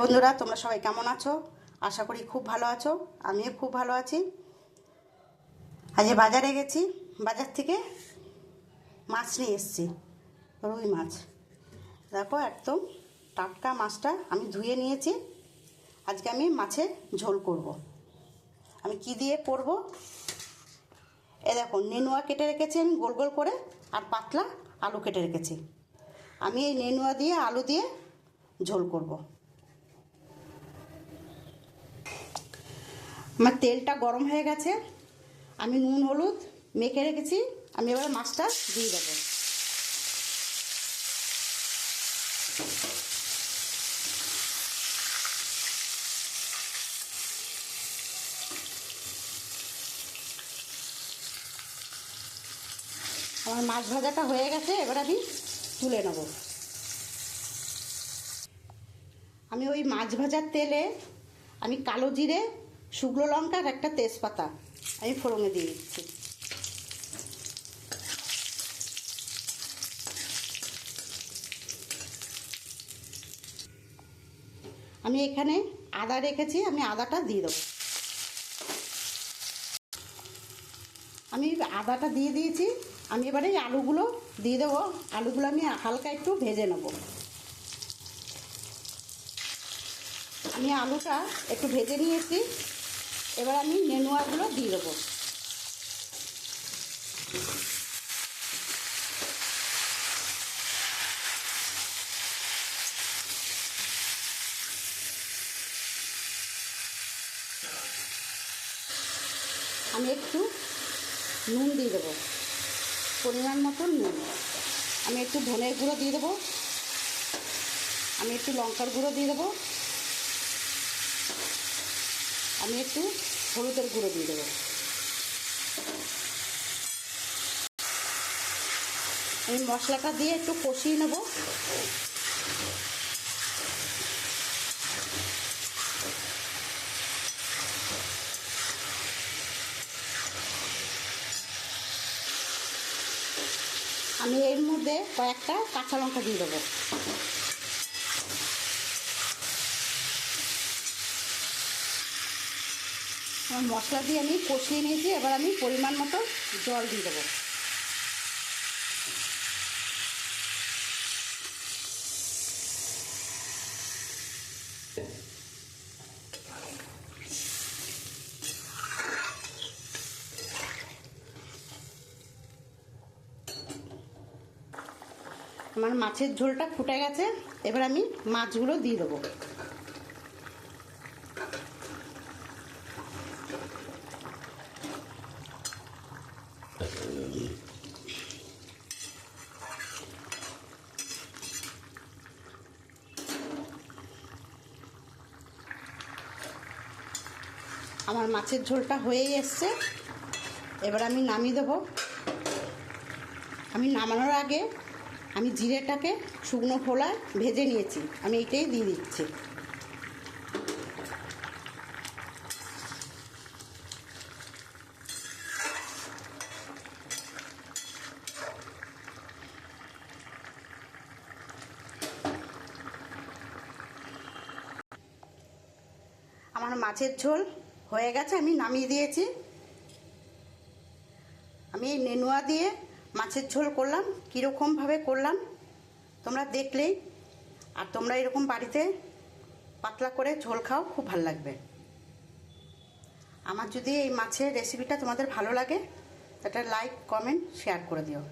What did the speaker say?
বন্ধুরা, তোমরা সবাই কেমন আছো? আশা করি খুব ভালো আছো। আমিও খুব ভালো আছি। আজ বাজারে গেছি। বাজার থেকে মাছ নিয়ে এসেছি, রুই মাছ। দেখো, একদম টাটকা মাছটা আমি ধুয়ে নিয়েছি। আজকে আমি মাছের ঝোল করব। আমি কি দিয়ে করব? এ দেখো, নেনুয়া কেটে রেখেছি আমি গোল গোল করে, আর পাতলা আলু কেটে রেখেছি। আমি এই নেনুয়া দিয়ে, আলু দিয়ে ঝোল করব। আমার তেলটা গরম হয়ে গেছে। আমি নুন, হলুদ মেখে রেখেছি। আমি এবার মাছটা দিয়ে দেবো। আমার মাছ ভাজাটা হয়ে গেছে, এবার আমি তুলে নেব। আমি ওই মাছ ভাজার তেলে আমি কালো জিরে শুকনো লঙ্কা আর একটা তেজপাতা আমি ফোড়নে দিয়ে দিচ্ছি। আমি এখানে আদা রেখেছি, আমি আদাটা দিয়ে দেবো। আমি আদাটা দিয়ে দিয়েছি, আমি এবারে আলুগুলো দিয়ে দেবো। আলুগুলো আমি হালকা একটু ভেজে নেব। আমি আলুটা একটু ভেজে নিয়েছি। এবার আমি নেনুয়াগুলো দিয়ে দেবো। আমি একটু নুন দিয়ে দেবো, পরিমাণ মতন নুন। আমি একটু ধনের গুঁড়ো দিয়ে দেবো। আমি একটু লঙ্কার গুঁড়ো দিয়ে দেবো। আমি একটু হলুদের গুঁড়ো দিয়ে দেবো। আমি মশলাটা দিয়ে একটু কষিয়ে নেব। আমি এর মধ্যে কয়েকটা কাঁচা লঙ্কা দিয়ে দেবো। আমার মশলা দিয়ে আমি কষিয়ে নিয়েছি, এবার আমি পরিমাণ মতো জল দিয়ে দেবো। আমার মাছের ঝোলটা ফুটে গেছে, এবার আমি মাছগুলো দিয়ে দেবো। আমার মাছের ঝোলটা হয়েই এসছে। এবার আমি নামিয়ে দেবো। আমি নামানোর আগে আমি জিরেটাকে শুকনো খোলায় ভেজে নিয়েছি। আমি এইটাই দিয়ে দিচ্ছি। আমার মাছের ঝোল হয়ে গেছে, আমি নামিয়ে দিয়েছি। আমি এই নেনুয়া দিয়ে মাছের ঝোল করলাম কীরকমভাবে করলাম, তোমরা দেখলেই। আর তোমরা এরকম বাড়িতে পাতলা করে ঝোল খাও, খুব ভালো লাগবে। আমার যদি এই মাছের রেসিপিটা তোমাদের ভালো লাগে একটা লাইক কমেন্ট শেয়ার করে দিও।